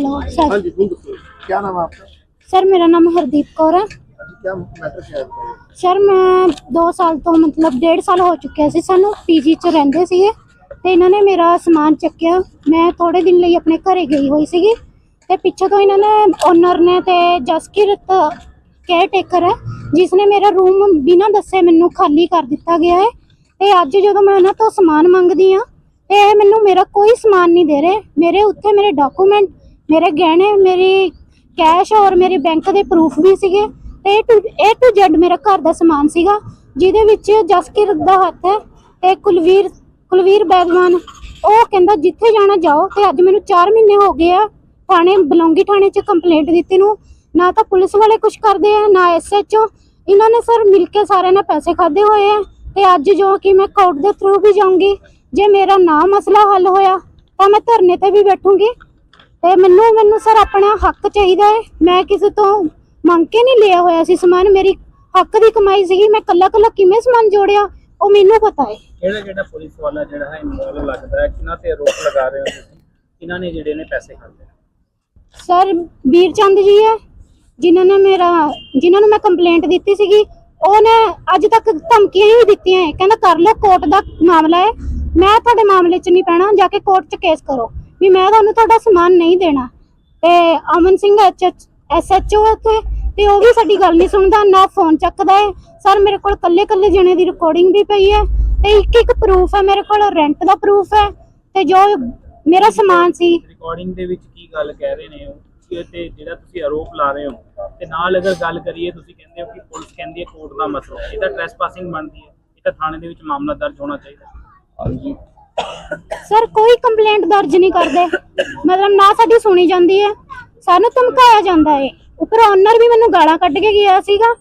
Hello sir ਹਾਂਜੀ ਹੁਣ ਦੱਸੋ ਕੀ ਨਾਮ ਹੈ ਆਪਕਾ? ਸਰ ਮੇਰਾ ਨਾਮ ਹਰਦੀਪ ਕੌਰ ਹੈ। ਸਰ ਮੈਂ 2 ਸਾਲ ਤੋਂ ਮਤਲਬ 1.5 ਸਾਲ ਹੋ ਚੁੱਕਿਆ ਸੀ ਸਾਨੂੰ ਪੀਜੀ 'ਚ ਰਹਿੰਦੇ ਸੀਗੇ ਤੇ ਇਹਨਾਂ ਨੇ ਮੇਰਾ ਸਮਾਨ ਚੱਕਿਆ। ਮੈਂ ਥੋੜੇ ਦਿਨ ਲਈ ਆਪਣੇ ਘਰੇ ਗਈ ਹੋਈ ਸੀਗੀ ਤੇ ਪਿੱਛੇ ਤੋਂ ਇਹਨਾਂ ਨੇ ਓਨਰ ਨੇ ਤੇ ਜਸਕਿਰਤ ਕੇਅਰ ਟੇਕਰ ਹੈ ਜਿਸ ਨੇ ਮੇਰਾ ਰੂਮ ਬਿਨਾਂ ਦੱਸੇ ਮੈਨੂੰ ਖਾਲੀ ਕਰ ਦਿੱਤਾ ਗਿਆ ਹੈ। ਤੇ ਅੱਜ ਜਦੋਂ ਮੈਂ ਉਹਨਾਂ ਤੋਂ ਸਮਾਨ ਮੰਗਦੀ ਆ ਤੇ ਇਹ ਮੈਨੂੰ ਮੇਰਾ ਕੋਈ ਸਮਾਨ ਨਹੀਂ ਦੇ ਰਹੇ। ਮੇਰੇ ਉੱਥੇ ਮੇਰੇ ਡਾਕੂਮੈਂਟ ਮੇਰੇ ਗਹਿਣੇ, ਮੇਰੀ ਕੈਸ਼ ਔਰ ਮੇਰੇ ਬੈਂਕ ਦੇ ਪ੍ਰੂਫ ਵੀ ਸੀਗੇ ਤੇ A to A to Z ਮੇਰਾ ਘਰ ਦਾ ਸਮਾਨ ਸੀਗਾ, ਜਿਹਦੇ ਵਿੱਚ ਜਸਕਿਰ ਦਾ ਹੱਥ ਹੈ ਤੇ ਕੁਲਵੀਰ ਕੁਲਵੀਰ ਬੈਗਵਾਨ, ਉਹ ਕਹਿੰਦਾ ਜਿੱਥੇ ਜਾਣਾ ਜਾਓ ਤੇ ਅੱਜ ਮੈਨੂੰ 4 ਮਹੀਨੇ ਹੋ ਗਏ ਆ, ਥਾਣੇ, ਬਲੌਂਗੀ ਥਾਣੇ 'ਚ ਕੰਪਲੇਂਟ ਦਿੱਤੀ ਨੂੰ, ਨਾ ਤਾਂ ਪੁਲਿਸ ਵਾਲੇ ਕੁਝ ਕਰਦੇ ਆ, ਨਾ ਐਸਐਚਓ ਇਹਨਾਂ ਨੇ ਸਰ ਮਿਲ ਕੇ ਸਾਰਿਆਂ ਨੇ ਪੈਸੇ ਖਾਦੇ ਹੋਏ ਆ, ਤੇ ਅੱਜ ਜੋ ਕਿ ਮੈਂ ਕੋਰਟ ਦੇ ਥਰੂ ਵੀ ਜਾਊਂਗੀ, ਜੇ ਮੇਰਾ ਨਾ ਮਸਲਾ ਹੱਲ ਹੋਇਆ ਤਾਂ ਮੈਂ ਧਰਨੇ ਤੇ ਵੀ ਬੈਠੂੰਗੀ। ਤੇ ਮੈਨੂੰ ਮੈਨੂੰ ਸਰ ਆਪਣਾ ਹੱਕ ਚਾਹੀਦਾ ਹੈ। ਮੈਂ ਕਿਸੇ ਤੋਂ ਮੰਗ ਕੇ ਨਹੀਂ ਲਿਆ ਹੋਇਆ ਸੀ ਸਮਾਨ। ਮੇਰੀ ਹੱਕ ਦੀ ਕਮਾਈ ਸੀਗੀ। ਮੈਂ ਕੱਲਾ ਕੱਲਾ ਕਿਵੇਂ ਸਮਾਨ ਜੋੜਿਆ ਉਹ ਮੈਨੂੰ ਪਤਾ ਹੈ। ਕਿਹੜਾ ਕਿਹੜਾ ਪੁਲਿਸ ਵਾਲਾ ਜਿਹੜਾ ਹੈ ਇਨਵੋਲਵ ਲੱਗਦਾ ਹੈ ਕਿਹਨਾਂ ਤੇ ਆਰੋਪ ਲਗਾ ਰਹੇ ਹੋ ਤੁਸੀਂ? ਕਿਹਨਾਂ ਨੇ ਜਿਹੜੇ ਨੇ ਪੈਸੇ ਖਾਦੇ ਸਰ ਵੀਰ ਚੰਦ ਜੀ ਹੈ ਜਿਨ੍ਹਾਂ ਨੇ ਮੇਰਾ ਜਿਨ੍ਹਾਂ ਨੂੰ ਮੈਂ ਕੰਪਲੇਂਟ ਦਿੱਤੀ ਸੀਗੀ ਉਹਨੇ ਅੱਜ ਤੱਕ ਧਮਕੀਆਂ ਹੀ ਦਿੱਤੀਆਂ ਹੈ। ਕਹਿੰਦਾ ਕਰ ਲਓ ਕੋਰਟ ਦਾ ਮਾਮਲਾ ਹੈ। ਮੈਂ ਤੁਹਾਡੇ ਮਾਮਲੇ 'ਚ ਨਹੀਂ ਪੈਣਾ। ਜਾ ਕੇ ਕੋਰਟ 'ਚ ਕੇਸ ਕਰੋ। ਵੀ ਮੈਂ ਤੁਹਾਨੂੰ ਤੁਹਾਡਾ ਸਮਾਨ ਨਹੀਂ ਦੇਣਾ। ਤੇ ਅਮਨ ਸਿੰਘ ਐਸਐਚਓ ਉੱਥੇ ਤੇ ਉਹ ਵੀ ਸਾਡੀ ਗੱਲ ਨਹੀਂ ਸੁਣਦਾ ਨਾ ਫੋਨ ਚੱਕਦਾ ਹੈ ਸਰ ਮੇਰੇ ਕੋਲ ਕੱਲੇ ਕੱਲੇ ਜਣੇ ਦੀ ਰਿਕਾਰਡਿੰਗ ਵੀ ਪਈ ਹੈ ਤੇ ਇੱਕ ਇੱਕ ਪ੍ਰੂਫ ਹੈ ਮੇਰੇ ਕੋਲ ਰੈਂਟ ਦਾ ਪ੍ਰੂਫ ਹੈ ਤੇ ਜੋ ਮੇਰਾ ਸਮਾਨ ਸੀ। ਰਿਕਾਰਡਿੰਗ ਦੇ ਵਿੱਚ ਕੀ ਗੱਲ ਕਹਿ ਰਹੇ ਨੇ ਉਹ? ਕਿ ਤੇ ਜਿਹੜਾ ਤੁਸੀਂ ਆਰੋਪ ਲਾ ਰਹੇ ਹੋ ਤੇ ਨਾਲ ਅਗਰ ਗੱਲ ਕਰੀਏ ਤੁਸੀਂ ਕਹਿੰਦੇ ਹੋ ਕਿ ਪੁਲਿਸ ਕਹਿੰਦੀ ਹੈ ਕੋਰਟ ਦਾ ਮਸਲਾ ਹੈ। ਇਹ ਤਾਂ ਟ੍ਰੈਸਪਾਸਿੰਗ ਬਣਦੀ ਹੈ ਇਹ ਤਾਂ ਥਾਣੇ ਦੇ ਵਿੱਚ ਮਾਮਲਾ ਦਰਜ ਹੋਣਾ ਚਾਹੀਦਾ। ਹਾਂਜੀ। ਸਰ ਕੋਈ ਕੰਪਲੇਂਟ ਦਰਜ ਨਹੀਂ ਕਰਦੇ। ਮਤਲਬ ਨਾ ਸਾਡੀ ਸੁਣੀ ਜਾਂਦੀ ਹੈ ਸਾਨੂੰ ਧਮਕਾਇਆ ਜਾਂਦਾ ਹੈ। ਉੱਪਰ ਓਨਰ ਵੀ ਮੈਨੂੰ ਗਾਲਾਂ ਕੱਢ ਕੇ ਗਿਆ ਸੀਗਾ।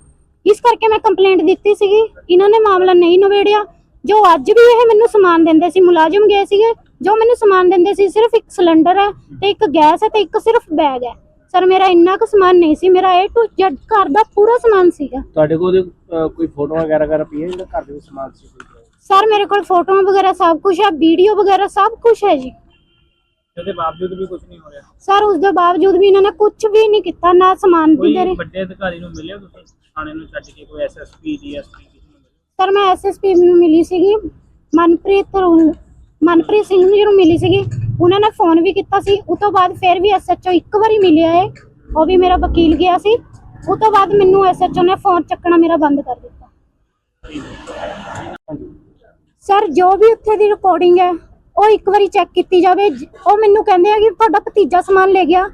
ਇਸ ਕਰਕੇ ਮੈਂ ਕੰਪਲੇਂਟ ਦਿੱਤੀ ਸੀਗੀ। ਇਹਨਾਂ ਨੇ ਮਾਮਲਾ ਨਹੀਂ ਨਵੇੜਿਆ ਜੋ ਅੱਜ ਵੀ ਇਹ ਮੈਨੂੰ ਸਮਾਨ ਦਿੰਦੇ ਸੀ ਮੁਲਾਜ਼ਮ ਗਏ ਸੀਗੇ ਜੋ ਮੈਨੂੰ ਸਮਾਨ ਦਿੰਦੇ ਸੀ ਸਿਰਫ ਇੱਕ ਸਿਲੰਡਰ ਹੈ ਤੇ ਇੱਕ ਗੈਸ ਹੈ ਤੇ ਇੱਕ ਸਿਰਫ ਬੈਗ ਹੈ। ਸਰ ਮੇਰਾ ਇੰਨਾ ਕੁ ਸਮਾਨ ਨਹੀਂ ਸੀ। ਮੇਰਾ A to Z ਘਰ ਦਾ ਪੂਰਾ ਸਮਾਨ ਸੀਗਾ। ਤੁਹਾਡੇ ਕੋਲ ਉਹਦੇ, ਅਹ, ਕੋਈ ਫੋਟੋ ਵਗੈਰਾ ਵਗੈਰਾ ਪਈ ਹੈ ਜਿਹੜਾ ਘਰ ਦੇ ਵਿੱਚ ਸਮਾਨ ਸੀ ਸਰ ਮੇਰੇ ਕੋਲ ਫੋਟੋਆਂ ਵਗੈਰਾ ਸਭ ਕੁਝ ਹੈ ਵੀਡੀਓ ਵਗੈਰਾ ਸਭ ਕੁਝ ਹੈ ਜੀ। ਉਹਦੇ ਬਾਵਜੂਦ ਵੀ ਕੁਝ ਨਹੀਂ ਹੋ ਰਿਹਾ। ਸਰ ਉਸ ਦੇ ਬਾਵਜੂਦ ਵੀ ਇਹਨਾਂ ਨੇ ਕੁਝ ਵੀ ਨਹੀਂ ਕੀਤਾ ਨਾ ਸਮਾਨ ਵੀ ਕੋਈ ਦੇ ਰਹੇ ਵੱਡੇ ਅਧਿਕਾਰੀ ਨੂੰ ਮਿਲੇ ਹੋ ਤੁਸੀਂ? ਥਾਣੇ ਨੂੰ ਛੱਡ ਕੇ ਕੋਈ ਐਸਐਸਪੀ ਡੀਐਸਪੀ ਕਿਸੇ ਨੂੰ ਸਰ ਮੈਂ ਐਸਐਸਪੀ ਨੂੰ ਮਿਲੀ ਸੀਗੀ। ਮਨਪ੍ਰੀਤ ਰੂ- ਮਨਪ੍ਰੀਤ ਸਿੰਘ ਨੂੰ ਜਦੋਂ ਮਿਲੀ ਸੀਗੀ। ਉਹਨਾਂ ਨੇ ਫੋਨ ਵੀ ਕੀਤਾ ਸੀ। ਉਸ ਤੋਂ ਬਾਅਦ ਫਿਰ ਵੀ ਐਸਐਚਓ ਇੱਕ ਵਾਰੀ ਮਿਲਿਆ ਏ। ਉਹ ਵੀ ਮੇਰਾ ਵਕੀਲ ਗਿਆ ਸੀ। ਉਸ ਤੋਂ ਬਾਅਦ ਮੈਨੂੰ ਐਸਐਚਓ ਨੇ ਫੋਨ ਚੱਕਣਾ ਮੇਰਾ ਬੰਦ ਕਰ ਦਿੱਤਾ। ਸਰ, ਜੋ ਵੀ ਉੱਥੇ ਦੀ ਰਿਕਾਰਡਿੰਗ ਹੈ, ਉਹ ਇੱਕ ਵਾਰੀ ਚੈੱਕ ਕੀਤੀ ਜਾਵੇ। ਜ- ਉਹ ਮੈਨੂੰ ਕਹਿੰਦੇ ਆ ਕਿ ਤੁਹਾਡਾ ਭਤੀਜਾ ਸਮਾਨ ਲੈ ਗਿਆ।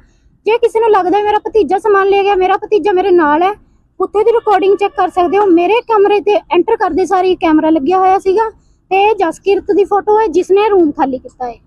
ਜੇ ਕਿਸੇ ਨੂੰ ਲੱਗਦਾ ਹੈ ਮੇਰਾ ਭਤੀਜਾ ਸਮਾਨ ਲੈ ਗਿਆ, ਮੇਰਾ ਭਤੀਜਾ ਮੇਰੇ ਨਾਲ ਹੈ, ਉੱਥੇ ਦੀ ਰਿਕਾਰਡਿੰਗ ਚੈੱਕ ਕਰ ਸਕਦੇ ਹੋ। ਮੇਰੇ ਕਮਰੇ ਤੇ ਐਂਟਰ ਕਰਦੇ ਸਾਰੀ ਕੈਮਰਾ ਲੱਗਿਆ ਹੋਇਆ ਸੀਗਾ ਤੇ ਇਹ ਜਸਕੀਰਤ ਦੀ ਫੋਟੋ ਹੈ, ਜਿਸਨੇ ਰੂਮ ਖਾਲੀ ਕੀਤਾ ਹੈ।